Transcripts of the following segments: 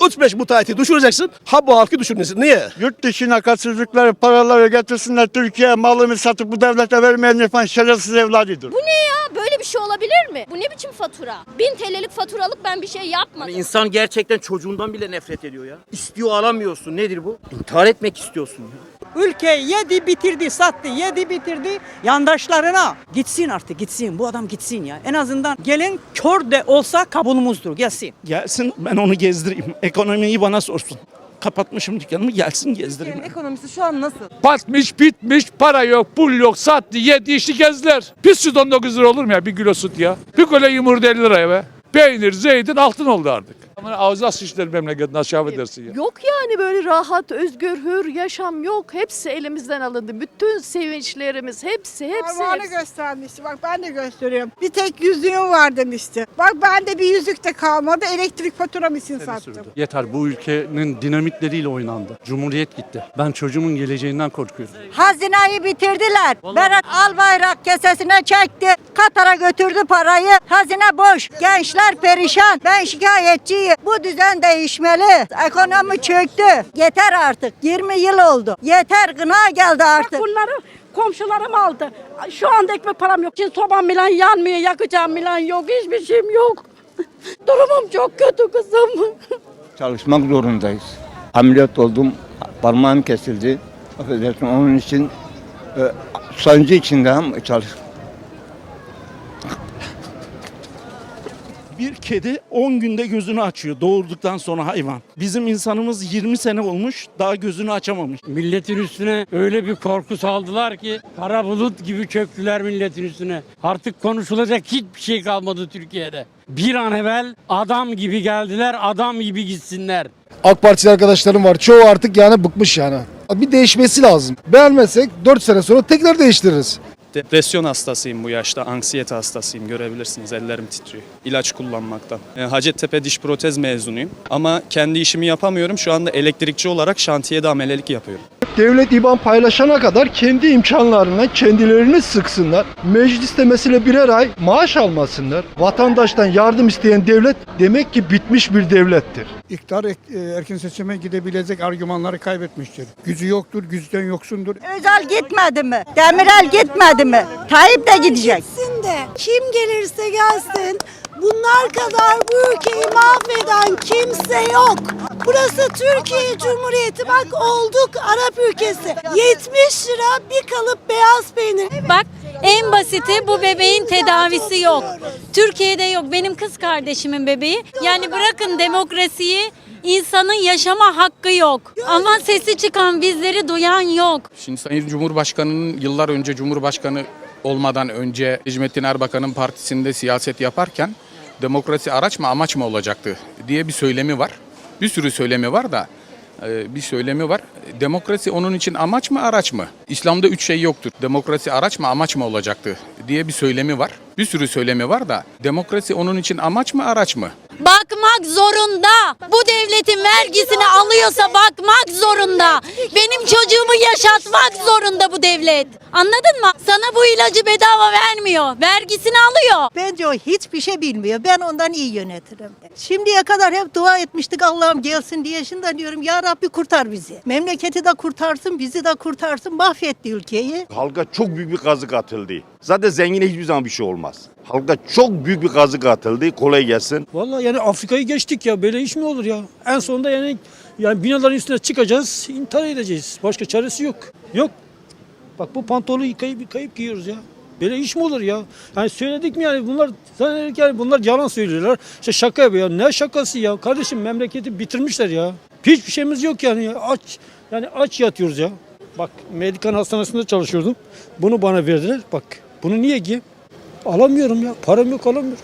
35 müteahhiti düşüreceksin. Ha bu halkı düşürmesin. Niye? Yurt dışına kaçırdıkları paraları getirsinler Türkiye'ye malını satıp bu devlete vermeyen yapan şerefsiz evladıdır. Bu ne ya? Böyle bir şey olabilir mi? Bu ne biçim fatura? 1000 TL'lik faturalık ben bir şey yapmadım. Yani insan gerçekten çocuğundan bile nefret ediyor ya. İstiyor alamıyorsun. Nedir bu? İntihar etmek istiyorsun ya. Ülkeyi yedi bitirdi sattı yedi bitirdi yandaşlarına gitsin artık gitsin bu adam gitsin ya en azından gelen kör de olsa kabulümüzdür gelsin. Gelsin ben onu gezdireyim. Ekonomiyi bana sorsun. Kapatmışım dükkanımı gelsin gezdireyim. Türkiye'nin ekonomisi şu an nasıl? Batmış bitmiş para yok pul yok sattı yedi içti gezdiler. Bir süt 19 lira olur mu ya bir kilo süt ya? Bir kilo yumurta 50 liraya be. Peynir zeytin altın oldu artık. Ama ağzı sıçtır memleketin aşağı edersin ya. Yok yani böyle rahat, özgür, hür yaşam yok. Hepsi elimizden alındı. Bütün sevinçlerimiz hepsi, hepsi, Parmağını hepsi. göstermişti. Bak ben de gösteriyorum. Bir tek yüzüğüm var demişti. Bak bende bir yüzük de kalmadı. Elektrik faturam için sattım. Yeter bu ülkenin dinamitleriyle oynandı. Cumhuriyet gitti. Ben çocuğumun geleceğinden korkuyorum. Hazineyi bitirdiler. Berat Albayrak kesesine çekti. Katar'a götürdü parayı. Hazine boş. Gençler perişan. Ben şikayetçiyim. Bu düzen değişmeli. Ekonomi çöktü. Yeter artık. 20 yıl oldu. Yeter gına geldi artık. Bunları komşularım aldı. Şu anda ekmek param yok. Şimdi sobam milan yanmıyor, yakacağım milan yok. Hiçbir şeyim yok. Durumum çok kötü kızım. Çalışmak zorundayız. Ameliyat oldum. Parmağım kesildi. Affedersin onun için e, sancı içinde ama Bir kedi 10 günde gözünü açıyor doğurduktan sonra hayvan. Bizim insanımız 20 sene olmuş daha gözünü açamamış. Milletin üstüne öyle bir korku saldılar ki kara bulut gibi çöktüler milletin üstüne. Artık konuşulacak hiçbir şey kalmadı Türkiye'de. Bir an evvel adam gibi geldiler, adam gibi gitsinler. AK Partili arkadaşlarım var. Çoğu artık yani bıkmış yani. Bir değişmesi lazım. Beğenmezsek 4 sene sonra tekrar değiştiririz. Depresyon hastasıyım bu yaşta. Anksiyete hastasıyım. Görebilirsiniz ellerim titriyor. İlaç kullanmaktan. E, Hacettepe diş protez mezunuyum. Ama kendi işimi yapamıyorum. Şu anda elektrikçi olarak şantiyede amelelik yapıyorum. Devlet IBAN paylaşana kadar kendi imkanlarına kendilerini sıksınlar. Mecliste mesela birer ay maaş almasınlar. Vatandaştan yardım isteyen devlet demek ki bitmiş bir devlettir. İktidar erken seçime gidebilecek argümanları kaybetmiştir. Gücü yoktur, güçten yoksundur. Özal gitmedi mi? Demirel gitmedi mi? Tayyip de gidecek. Gitsin de kim gelirse gelsin bunlar kadar bu ülkeyi mahveden kimse yok. Burası Türkiye Cumhuriyeti bak olduk Arap ülkesi. 70 lira bir kalıp beyaz peynir. Bak en basiti bu bebeğin tedavisi yok. Türkiye'de yok. Benim kız kardeşimin bebeği. Yani bırakın demokrasiyi insanın yaşama hakkı yok. Ama sesi çıkan bizleri duyan yok. Şimdi Sayın Cumhurbaşkanı'nın yıllar önce Cumhurbaşkanı olmadan önce Hicmettin Erbakan'ın partisinde siyaset yaparken demokrasi araç mı amaç mı olacaktı diye bir söylemi var. Bir sürü söylemi var da e, bir söylemi var. Demokrasi onun için amaç mı araç mı? İslam'da üç şey yoktur. Demokrasi araç mı amaç mı olacaktı diye bir söylemi var. Bir sürü söylemi var da demokrasi onun için amaç mı araç mı? Bakmak zorunda. Bu devletin vergisini alıyorsa bakmak zorunda. Benim çocuğumu yaşatmak zorunda bu devlet. Anladın mı? Sana bu ilacı bedava vermiyor. Vergisini alıyor. Bence o hiçbir şey bilmiyor. Ben ondan iyi yönetirim. Şimdiye kadar hep dua etmiştik Allah'ım gelsin diye. Şimdi diyorum ya Rabbi kurtar bizi. Memleketi de kurtarsın, bizi de kurtarsın. Mahvetti ülkeyi. Halka çok büyük bir kazık atıldı. Zaten zengine hiçbir zaman bir şey olmaz. Halka çok büyük bir kazık atıldı. Kolay gelsin. Vallahi yani Afrika'yı geçtik ya böyle iş mi olur ya? En sonunda yani yani binaların üstüne çıkacağız, intihar edeceğiz. Başka çaresi yok. Yok. Bak bu pantolonu yıkayıp yıkayıp giyiyoruz ya. Böyle iş mi olur ya? Yani söyledik mi yani bunlar zannederek yani bunlar yalan söylüyorlar. İşte şaka yapıyor. Ne şakası ya? Kardeşim memleketi bitirmişler ya. Hiçbir şeyimiz yok yani. ya. Aç yani aç yatıyoruz ya. Bak Medikan Hastanesi'nde çalışıyordum. Bunu bana verdiler. Bak bunu niye giyeyim? Alamıyorum ya. Param yok alamıyorum.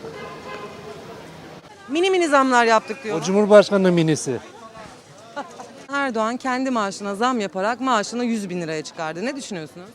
Mini mini zamlar yaptık diyor. Cumhurbaşkanı minisi. Erdoğan kendi maaşına zam yaparak maaşını 100 bin liraya çıkardı. Ne düşünüyorsunuz?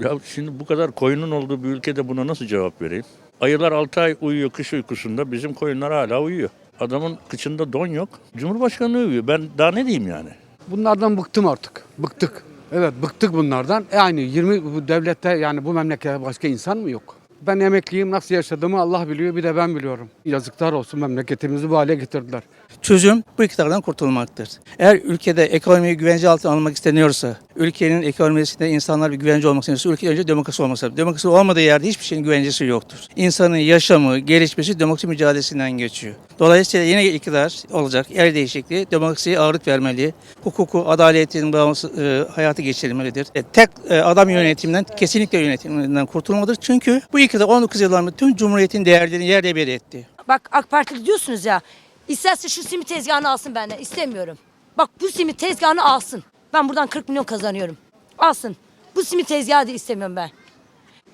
Ya şimdi bu kadar koyunun olduğu bir ülkede buna nasıl cevap vereyim? Ayılar 6 ay uyuyor kış uykusunda bizim koyunlar hala uyuyor. Adamın kıçında don yok. Cumhurbaşkanı uyuyor. Ben daha ne diyeyim yani? Bunlardan bıktım artık. Bıktık. Evet bıktık bunlardan. E aynı 20 bu devlette yani bu memlekette başka insan mı yok? Ben emekliyim nasıl yaşadığımı Allah biliyor bir de ben biliyorum. Yazıklar olsun memleketimizi bu hale getirdiler. Çözüm bu iktidardan kurtulmaktır. Eğer ülkede ekonomiyi güvence altına almak isteniyorsa, ülkenin ekonomisinde insanlar bir güvence olmak istiyorsa, ülke önce demokrasi olması lazım. Demokrasi olmadığı yerde hiçbir şeyin güvencesi yoktur. İnsanın yaşamı, gelişmesi demokrasi mücadelesinden geçiyor. Dolayısıyla yeni iktidar olacak, yer değişikliği, demokrasiye ağırlık vermeli, hukuku, adaletin bağımsız e, hayatı geçirilmelidir. E, tek e, adam yönetiminden, kesinlikle yönetiminden kurtulmalıdır. Çünkü bu iktidar 19 yıllarında tüm Cumhuriyet'in değerlerini yerle bir etti. Bak AK Parti diyorsunuz ya. İsterse şu simit tezgahını alsın benden. İstemiyorum. Bak bu simit tezgahını alsın. Ben buradan 40 milyon kazanıyorum. Alsın. Bu simit tezgahı da istemiyorum ben.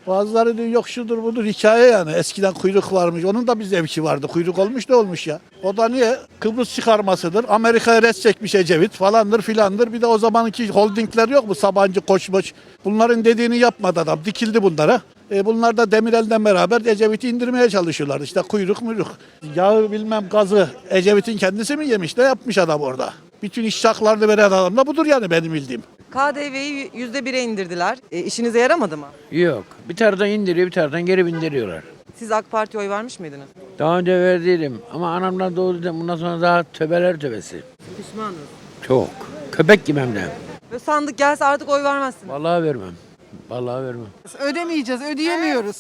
Bazıları diyor yok şudur budur hikaye yani. Eskiden kuyruk varmış. Onun da bir zevki vardı. Kuyruk olmuş da olmuş ya. O da niye? Kıbrıs çıkarmasıdır. Amerika'ya res çekmiş Ecevit falandır filandır. Bir de o zamanki holdingler yok mu? Sabancı, Koçbaş. Bunların dediğini yapmadı adam. Dikildi bunlara. E bunlar da Demirel'den beraber Ecevit'i indirmeye çalışıyorlar. İşte kuyruk muyruk. Yağı bilmem gazı Ecevit'in kendisi mi yemiş de yapmış adam orada. Bütün iş şaklarını veren adam da budur yani benim bildiğim. KDV'yi %1'e indirdiler. E, işinize yaramadı mı? Yok. Bir taraftan indiriyor bir taraftan geri bindiriyorlar. Siz AK Parti'ye oy vermiş miydiniz? Daha önce verdiydim ama anamdan doğdu da bundan sonra daha töbeler töbesi. Pişmanız. Çok. Köpek gibi hem de. Ve sandık gelse artık oy vermezsiniz. Vallahi vermem. Vallahi vermem. Ödemeyeceğiz, ödeyemiyoruz.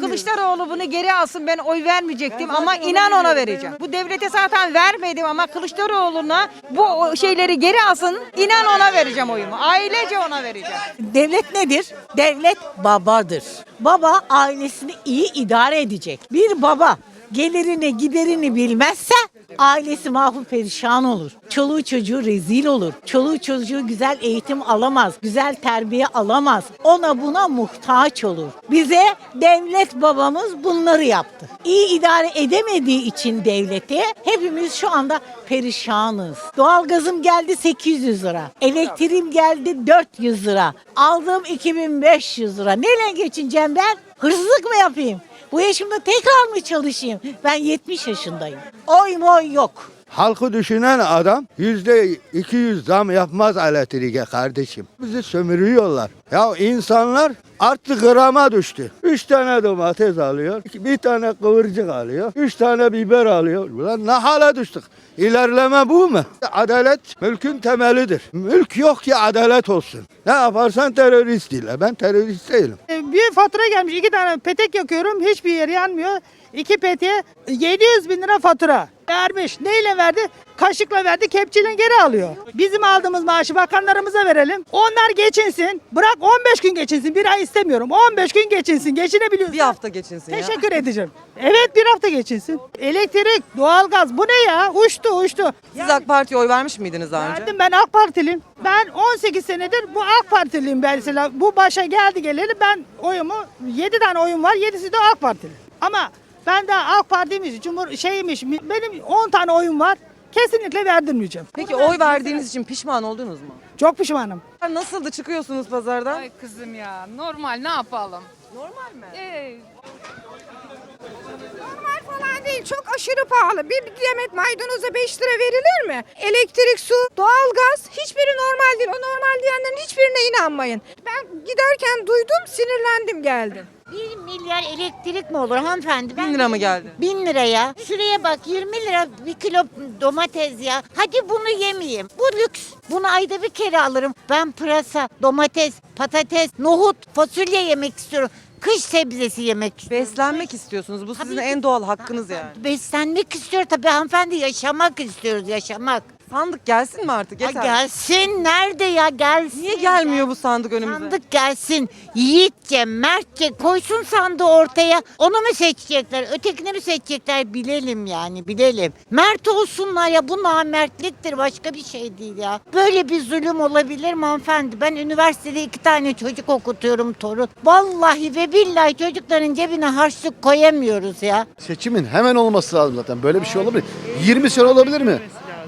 Kılıçdaroğlu bunu geri alsın ben oy vermeyecektim ama inan ona vereceğim. Bu devlete zaten vermedim ama Kılıçdaroğlu'na bu şeyleri geri alsın inan ona vereceğim oyumu. Ailece ona vereceğim. Devlet nedir? Devlet babadır. Baba ailesini iyi idare edecek. Bir baba gelirini giderini bilmezse ailesi mahvur perişan olur. Çoluğu çocuğu rezil olur. Çoluğu çocuğu güzel eğitim alamaz. Güzel terbiye alamaz. Ona buna muhtaç olur. Bize devlet babamız bunları yaptı. İyi idare edemediği için devleti hepimiz şu anda perişanız. Doğalgazım geldi 800 lira. Elektriğim geldi 400 lira. Aldığım 2500 lira. Neyle geçineceğim ben? Hırsızlık mı yapayım? Bu yaşımda tekrar mı çalışayım? Ben 70 yaşındayım. Oy moy yok. Halkı düşünen adam yüzde 200 zam yapmaz elektriğe kardeşim. Bizi sömürüyorlar. Ya insanlar artık grama düştü. Üç tane domates alıyor, bir tane kıvırcık alıyor, üç tane biber alıyor. Ulan ne hale düştük? İlerleme bu mu? Adalet mülkün temelidir. Mülk yok ki adalet olsun. Ne yaparsan terörist ile. Ben terörist değilim. Bir fatura gelmiş iki tane petek yakıyorum hiçbir yeri yanmıyor. İki peteğe 700 bin lira fatura vermiş. Neyle verdi? Kaşıkla verdi, kepçeyle geri alıyor. Bizim aldığımız maaşı bakanlarımıza verelim. Onlar geçinsin. Bırak 15 gün geçinsin. Bir ay istemiyorum. 15 gün geçinsin. Geçinebiliyorsun. Bir hafta geçinsin ya. Teşekkür edeceğim. Evet bir hafta geçinsin. Elektrik, doğalgaz bu ne ya? Uçtu uçtu. Siz AK Parti'ye oy vermiş miydiniz daha önce? Verdim ben AK Partiliyim. Ben 18 senedir bu AK Partiliyim ben mesela. Bu başa geldi geleli ben oyumu 7 tane oyum var. 7'si de AK Partili. Ama ben de AK Parti'ymiş, Cumhur şeymiş benim 10 tane oyum var. Kesinlikle verdirmeyeceğim. Peki oy verdiğiniz için pişman oldunuz mu? Çok pişmanım. Nasıldı çıkıyorsunuz pazardan? Ay kızım ya normal ne yapalım? Normal mi? Ee, Normal falan değil. Çok aşırı pahalı. Bir demet maydanoza 5 lira verilir mi? Elektrik, su, doğalgaz hiçbiri normal değil. O normal diyenlerin hiçbirine inanmayın. Ben giderken duydum, sinirlendim geldim. 1 milyar elektrik mi olur hanımefendi? Bin lira mı geldi? Bin liraya. Şuraya bak 20 lira bir kilo domates ya. Hadi bunu yemeyeyim. Bu lüks. Bunu ayda bir kere alırım. Ben pırasa, domates, patates, nohut, fasulye yemek istiyorum. Kış sebzesi yemek istiyorum. Beslenmek istiyorsunuz. Bu sizin Tabii en doğal hakkınız yani. Beslenmek istiyor tabii hanımefendi. Yaşamak istiyoruz, yaşamak. Sandık gelsin mi artık? Yeter. gelsin. Nerede ya? Gelsin. Niye gelmiyor bu sandık önümüze? Sandık gelsin. Yiğitçe, mertçe koysun sandığı ortaya. Onu mu seçecekler? Ötekini mi seçecekler? Bilelim yani bilelim. Mert olsunlar ya. Bu namertliktir. Başka bir şey değil ya. Böyle bir zulüm olabilir mi hanımefendi? Ben üniversitede iki tane çocuk okutuyorum torun. Vallahi ve billahi çocukların cebine harçlık koyamıyoruz ya. Seçimin hemen olması lazım zaten. Böyle bir şey olabilir. 20 sene olabilir mi?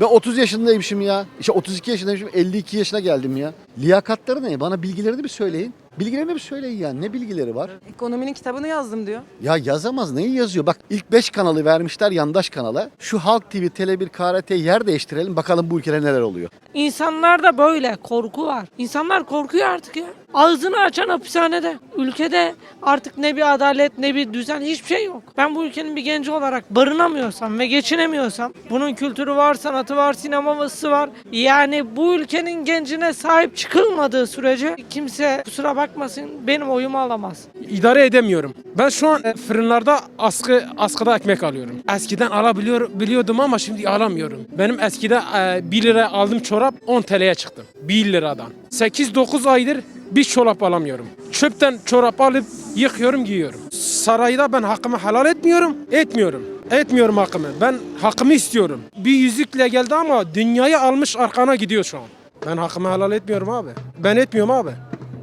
Ben 30 yaşındaymışım ya. İşte 32 yaşındaymışım. 52 yaşına geldim ya. Liyakatları ne? Bana bilgilerini bir söyleyin. Bilgilerini bir söyleyin ya. Ne bilgileri var? Ekonominin kitabını yazdım diyor. Ya yazamaz. Neyi yazıyor? Bak ilk 5 kanalı vermişler yandaş kanala. Şu Halk TV, Tele1, KRT yer değiştirelim. Bakalım bu ülkede neler oluyor. İnsanlarda böyle korku var. İnsanlar korkuyor artık ya. Ağzını açan hapishanede. Ülkede artık ne bir adalet ne bir düzen hiçbir şey yok. Ben bu ülkenin bir genci olarak barınamıyorsam ve geçinemiyorsam bunun kültürü var, sanatı var, sineması var. Yani bu ülkenin gencine sahip çıkılmadığı sürece kimse kusura bakmasın benim oyumu alamaz. İdare edemiyorum. Ben şu an e, fırınlarda askı askıda ekmek alıyorum. Eskiden alabiliyor biliyordum ama şimdi alamıyorum. Benim eskide e, 1 lira aldığım çorap 10 TL'ye çıktı. 1 liradan. 8-9 aydır bir çorap alamıyorum. Çöpten çorap alıp yıkıyorum giyiyorum. Sarayda ben hakkımı helal etmiyorum. Etmiyorum. Etmiyorum hakkımı. Ben hakkımı istiyorum. Bir yüzükle geldi ama dünyayı almış arkana gidiyor şu an. Ben hakkımı helal etmiyorum abi. Ben etmiyorum abi.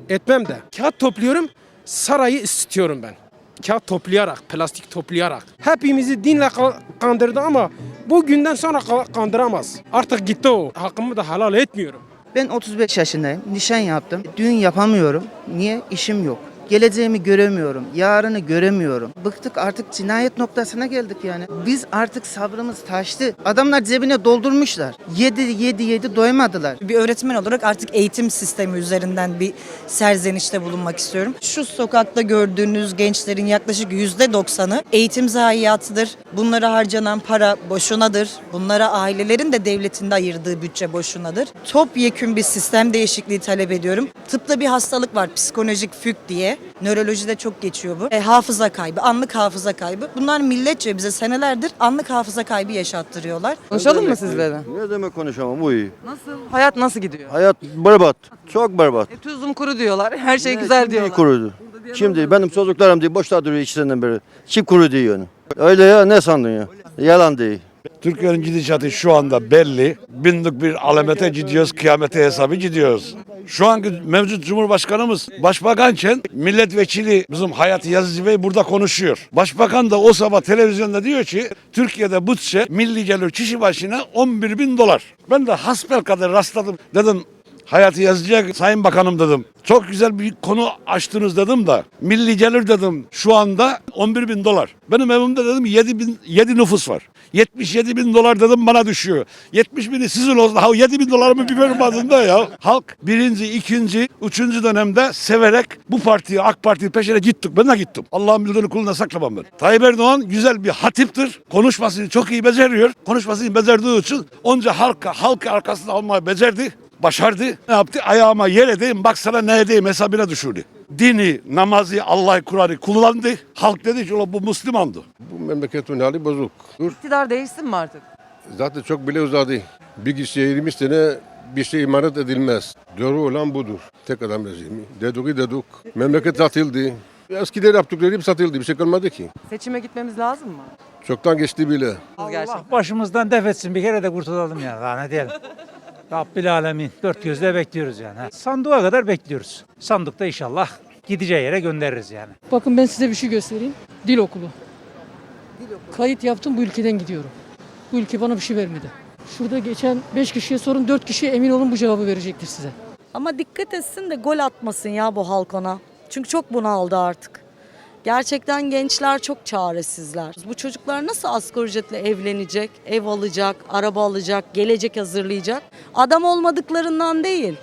Etmem de. Kağıt topluyorum. Sarayı istiyorum ben. Kağıt toplayarak, plastik toplayarak. Hepimizi dinle ka- kandırdı ama bugünden sonra ka- kandıramaz. Artık gitti o. Hakkımı da helal etmiyorum. Ben 35 yaşındayım. Nişan yaptım. Düğün yapamıyorum. Niye? İşim yok. Geleceğimi göremiyorum. Yarını göremiyorum. Bıktık artık cinayet noktasına geldik yani. Biz artık sabrımız taştı. Adamlar cebine doldurmuşlar. Yedi yedi yedi doymadılar. Bir öğretmen olarak artık eğitim sistemi üzerinden bir serzenişte bulunmak istiyorum. Şu sokakta gördüğünüz gençlerin yaklaşık yüzde doksanı eğitim zayiatıdır. Bunlara harcanan para boşunadır. Bunlara ailelerin de devletin de ayırdığı bütçe boşunadır. Topyekün bir sistem değişikliği talep ediyorum. Tıpta bir hastalık var psikolojik füg diye. Nörolojide çok geçiyor bu. E, hafıza kaybı, anlık hafıza kaybı. Bunlar milletçe bize senelerdir anlık hafıza kaybı yaşattırıyorlar. Konuşalım mı sizle? Ne demek konuşamam bu iyi. Nasıl? Hayat nasıl gidiyor? Hayat berbat. Çok berbat. E, tuzum kuru diyorlar. Her şey güzel Şimdi diyorlar. kurudu. Şimdi benim çocuklarım diye boşta duruyor iki seneden beri. Çip kuru diyor onu. Öyle ya ne sandın ya? Yalan değil. Türkiye'nin gidişatı şu anda belli. Bindik bir alamete gidiyoruz, kıyamete hesabı gidiyoruz. Şu anki mevcut Cumhurbaşkanımız başbakanken milletvekili bizim Hayati Yazıcı Bey burada konuşuyor. Başbakan da o sabah televizyonda diyor ki Türkiye'de bütçe milli gelir kişi başına 11 bin dolar. Ben de hasbel kadar rastladım. Dedim Hayati Yazıcı'ya Sayın Bakanım dedim. Çok güzel bir konu açtınız dedim da. Milli gelir dedim şu anda 11 bin dolar. Benim evimde dedim 7, bin, 7 nüfus var. 77 bin dolar dedim bana düşüyor. 70 bini sizin olsun. Ha 7 bin dolarımı bir bölüm adında ya. Halk birinci, ikinci, üçüncü dönemde severek bu partiye AK Parti'nin peşine gittik. Ben de gittim. Allah'ın bildiğini kuluna saklamam ben. Tayyip Erdoğan güzel bir hatiptir. Konuşmasını çok iyi beceriyor. Konuşmasını becerdiği için onca halka, halkı arkasında almayı becerdi başardı. Ne yaptı? Ayağıma yer edeyim bak sana ne edeyim hesabına düşürdü. Dini, namazı, Allah'ı Kur'an'ı kullandı. Halk dedi ki "Ulan bu Müslümandı. Bu memleketin hali bozuk. Dur. İktidar değişsin mi artık? Zaten çok bile uzadı. Bir kişiye 20 sene bir şey emanet edilmez. Doğru olan budur. Tek adam rejimi. Deduk deduk. Memleket satıldı. Eskiden yaptıkları hep satıldı. Bir şey kalmadı ki. Seçime gitmemiz lazım mı? Çoktan geçti bile. Gerçekten. Başımızdan def etsin bir kere de kurtulalım ya. Daha ne diyelim. Rabbil Alemin. Dört gözle bekliyoruz yani. ha. Sandığa kadar bekliyoruz. Sandıkta inşallah gideceği yere göndeririz yani. Bakın ben size bir şey göstereyim. Dil okulu. Kayıt yaptım bu ülkeden gidiyorum. Bu ülke bana bir şey vermedi. Şurada geçen 5 kişiye sorun 4 kişiye emin olun bu cevabı verecektir size. Ama dikkat etsin de gol atmasın ya bu halk ona. Çünkü çok bunaldı artık. Gerçekten gençler çok çaresizler. Bu çocuklar nasıl asgari ücretle evlenecek, ev alacak, araba alacak, gelecek hazırlayacak? Adam olmadıklarından değil.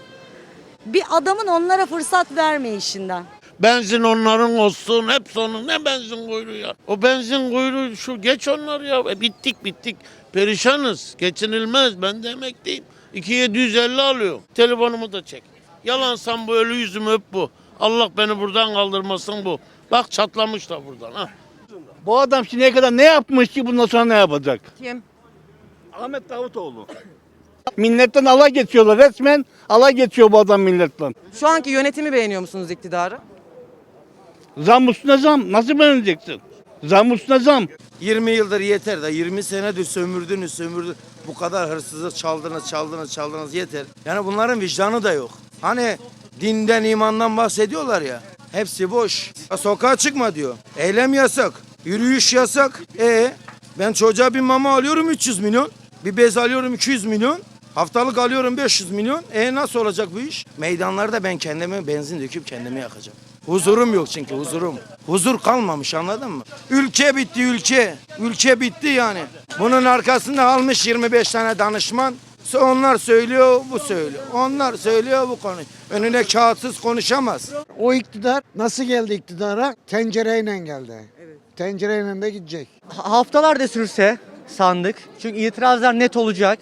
Bir adamın onlara fırsat vermeyişinden. Benzin onların olsun hep sonu ne benzin kuyruğu ya. O benzin kuyruğu şu geç onlar ya. E, bittik bittik. Perişanız. Geçinilmez. Ben de emekliyim. 2750 alıyor. Telefonumu da çek. Yalansam bu ölü yüzümü öp bu. Allah beni buradan kaldırmasın bu. Bak çatlamış da buradan ha. Bu adam şimdiye kadar ne yapmış ki bundan sonra ne yapacak? Kim? Ahmet Davutoğlu. Milletten alay geçiyorlar resmen. Alay geçiyor bu adam milletten. Şu anki yönetimi beğeniyor musunuz iktidarı? Zam üstüne zam. Nasıl beğeneceksin? Zam üstüne zam. 20 yıldır yeter de 20 senedir sömürdünüz sömürdünüz. Bu kadar hırsızlık çaldınız çaldınız çaldınız yeter. Yani bunların vicdanı da yok. Hani dinden imandan bahsediyorlar ya. Hepsi boş. Sokağa çıkma diyor. Eylem yasak. Yürüyüş yasak. E ben çocuğa bir mama alıyorum 300 milyon. Bir bez alıyorum 200 milyon. Haftalık alıyorum 500 milyon. E nasıl olacak bu iş? Meydanlarda ben kendime benzin döküp kendimi yakacağım. Huzurum yok çünkü huzurum. Huzur kalmamış anladın mı? Ülke bitti ülke. Ülke bitti yani. Bunun arkasında almış 25 tane danışman. Onlar söylüyor, bu söylüyor. Onlar söylüyor, bu konuş. Önüne kağıtsız konuşamaz. O iktidar nasıl geldi iktidara? Tencereyle geldi. Tencereyle de gidecek. Haftalarda sürse sandık. Çünkü itirazlar net olacak.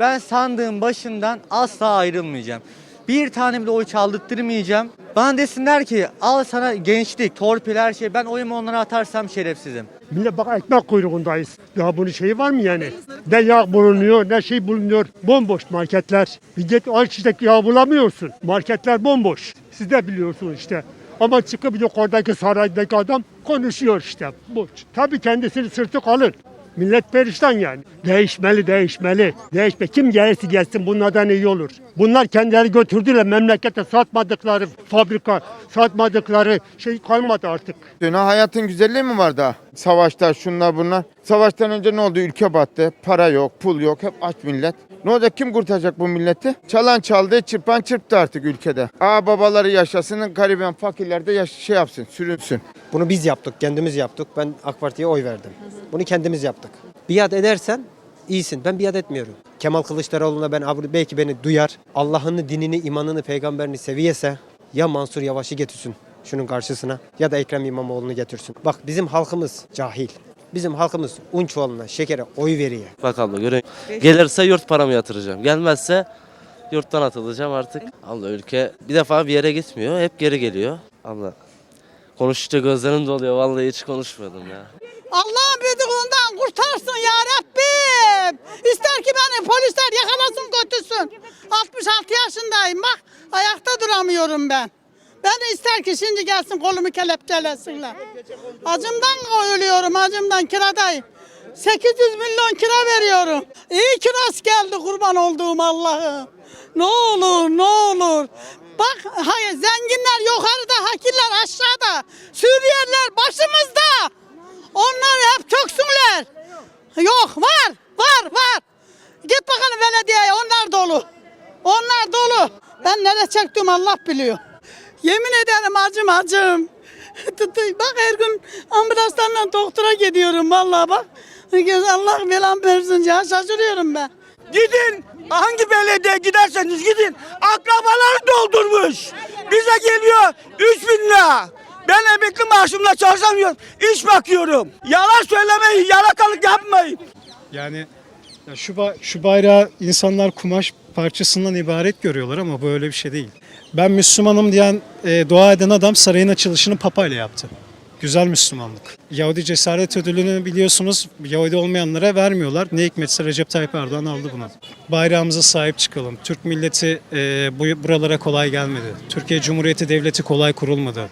Ben sandığın başından asla ayrılmayacağım. Bir tane bile oy çaldırtmayacağım. Bana desinler ki al sana gençlik, torpil her şey. Ben oyumu onlara atarsam şerefsizim. Millet bak ekmek kuyruğundayız. Ya bunun şeyi var mı yani? Ne yağ bulunuyor ne şey bulunuyor. Bomboş marketler. Git ayçiçek yağ bulamıyorsun. Marketler bomboş. Siz de biliyorsunuz işte. Ama çıkıp yukarıdaki saraydaki adam konuşuyor işte. Boş. Tabii kendisini sırtı kalın. Millet perişan yani. Değişmeli, değişmeli. Değişme. Kim gelirse gelsin bunlardan iyi olur. Bunlar kendileri götürdüler memlekete satmadıkları fabrika, satmadıkları şey kalmadı artık. Hayatın güzelliği mi var daha? Savaşlar, şunlar bunlar. Savaştan önce ne oldu? Ülke battı. Para yok, pul yok. Hep aç millet. Ne olacak? Kim kurtaracak bu milleti? Çalan çaldı, çırpan çırptı artık ülkede. Aa babaları yaşasın, gariban fakirler de yaş- şey yapsın, sürünsün. Bunu biz yaptık, kendimiz yaptık. Ben AK Parti'ye oy verdim. Bunu kendimiz yaptık. Biat edersen iyisin. Ben biat etmiyorum. Kemal Kılıçdaroğlu'na ben belki beni duyar. Allah'ını, dinini, imanını, peygamberini seviyese ya Mansur Yavaş'ı getirsin şunun karşısına ya da Ekrem İmamoğlu'nu getirsin. Bak bizim halkımız cahil. Bizim halkımız un çuvalına, şekere oy veriyor. Bak abla göre gelirse yurt paramı yatıracağım. Gelmezse yurttan atılacağım artık. Abla ülke bir defa bir yere gitmiyor. Hep geri geliyor. Abla konuştukça gözlerim doluyor. Vallahi hiç konuşmuyordum ya. Allah'ım bizi ondan kurtarsın ya Rabbim. İster ki beni polisler yakalasın götürsün. 66 yaşındayım bak ayakta duramıyorum ben. Ben ister ki şimdi gelsin kolumu kelepçelesinler. Acımdan ölüyorum acımdan kiradayım. 800 milyon kira veriyorum. İyi ki rast geldi kurban olduğum Allah'ım. Ne olur ne olur. Bak hayır zenginler yukarıda, hakirler aşağıda. Suriyeliler başımızda. Onlar hep çöksünler. Yok var, var, var. Git bakalım belediyeye onlar dolu. Onlar dolu. Ben nereye çektim Allah biliyor. Yemin ederim acım acım. bak her gün ambulanslarla doktora gidiyorum vallahi bak. Allah belamı versin ya şaşırıyorum ben. Gidin, hangi belediye giderseniz gidin. Akrabaları doldurmuş. Bize geliyor 3 bin lira. Ben emekli maaşımla çalışamıyorum. İş bakıyorum. Yalan söylemeyin, yalakalık yapmayın. Yani ya şu ba- şu bayrağı insanlar kumaş parçasından ibaret görüyorlar ama böyle bir şey değil. Ben Müslümanım diyen e, dua eden adam sarayın açılışını papayla yaptı. Güzel Müslümanlık. Yahudi cesaret ödülünü biliyorsunuz Yahudi olmayanlara vermiyorlar. Ne hikmetse Recep Tayyip Erdoğan aldı bunu. Bayrağımıza sahip çıkalım. Türk milleti e, bu buralara kolay gelmedi. Türkiye Cumhuriyeti Devleti kolay kurulmadı.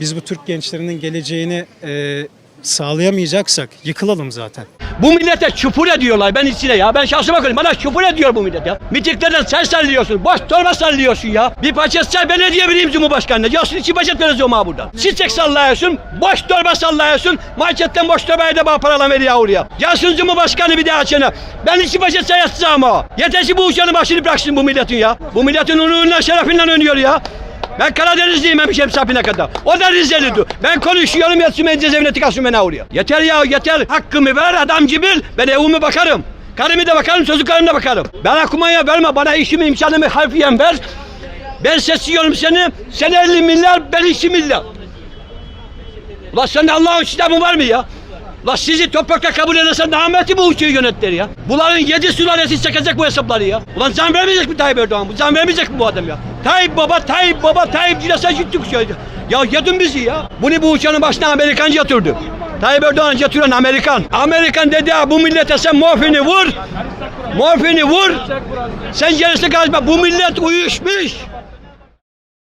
Biz bu Türk gençlerinin geleceğini e, sağlayamayacaksak yıkılalım zaten. Bu millete çupur ediyorlar ben içine ya. Ben şahsıma koyayım. Bana çupur ediyor bu millet ya. Mitiklerden sen sallıyorsun. Boş torba sallıyorsun ya. Bir paçet sen ben ne diyebileyim Cumhurbaşkanı'na? Siz iki paçet vereceğim ha buradan. Çiçek sallıyorsun. Boş torba sallıyorsun. Marketten boş torbaya da bana paralan veriyor oraya. Gelsin Cumhurbaşkanı bir daha açana. Ben iki paçet sayasacağım o. Yeter ki bu uçanın başını bıraksın bu milletin ya. Bu milletin onurundan şerefinden önüyor ya. Ben Karadenizliyim hemşerim sapine kadar. O da Rizeli'di. Ben konuşuyorum ya Sümeyye cezaevine tıkasın beni. Yeter ya yeter. Hakkımı ver adam gibi. Ben evime bakarım. Karımı da bakarım, çocuklarıma da bakarım. Bana kumanya verme, bana işimi, imkanımı harfiyen ver. Ben seçiyorum seni, sen 50 milyar, ben 2 milyar. Ulan sende Allah'ın kitabı var mı ya? La sizi toprakta kabul edersen rahmeti bu ülkeyi yönetler ya. Bunların yedi sülalesi çekecek bu hesapları ya. Ulan can vermeyecek mi Tayyip Erdoğan? Bu vermeyecek mi bu adam ya? Tayyip baba, Tayyip baba, Tayyip cilese gittik şey. Ya yedin bizi ya. Bunu bu ülkenin başına Amerikan yatırdı. Tayyip Erdoğan yatıran Amerikan. Amerikan dedi ha bu millete sen morfini vur. Morfini vur. Sen gerisi galiba bu millet uyuşmuş.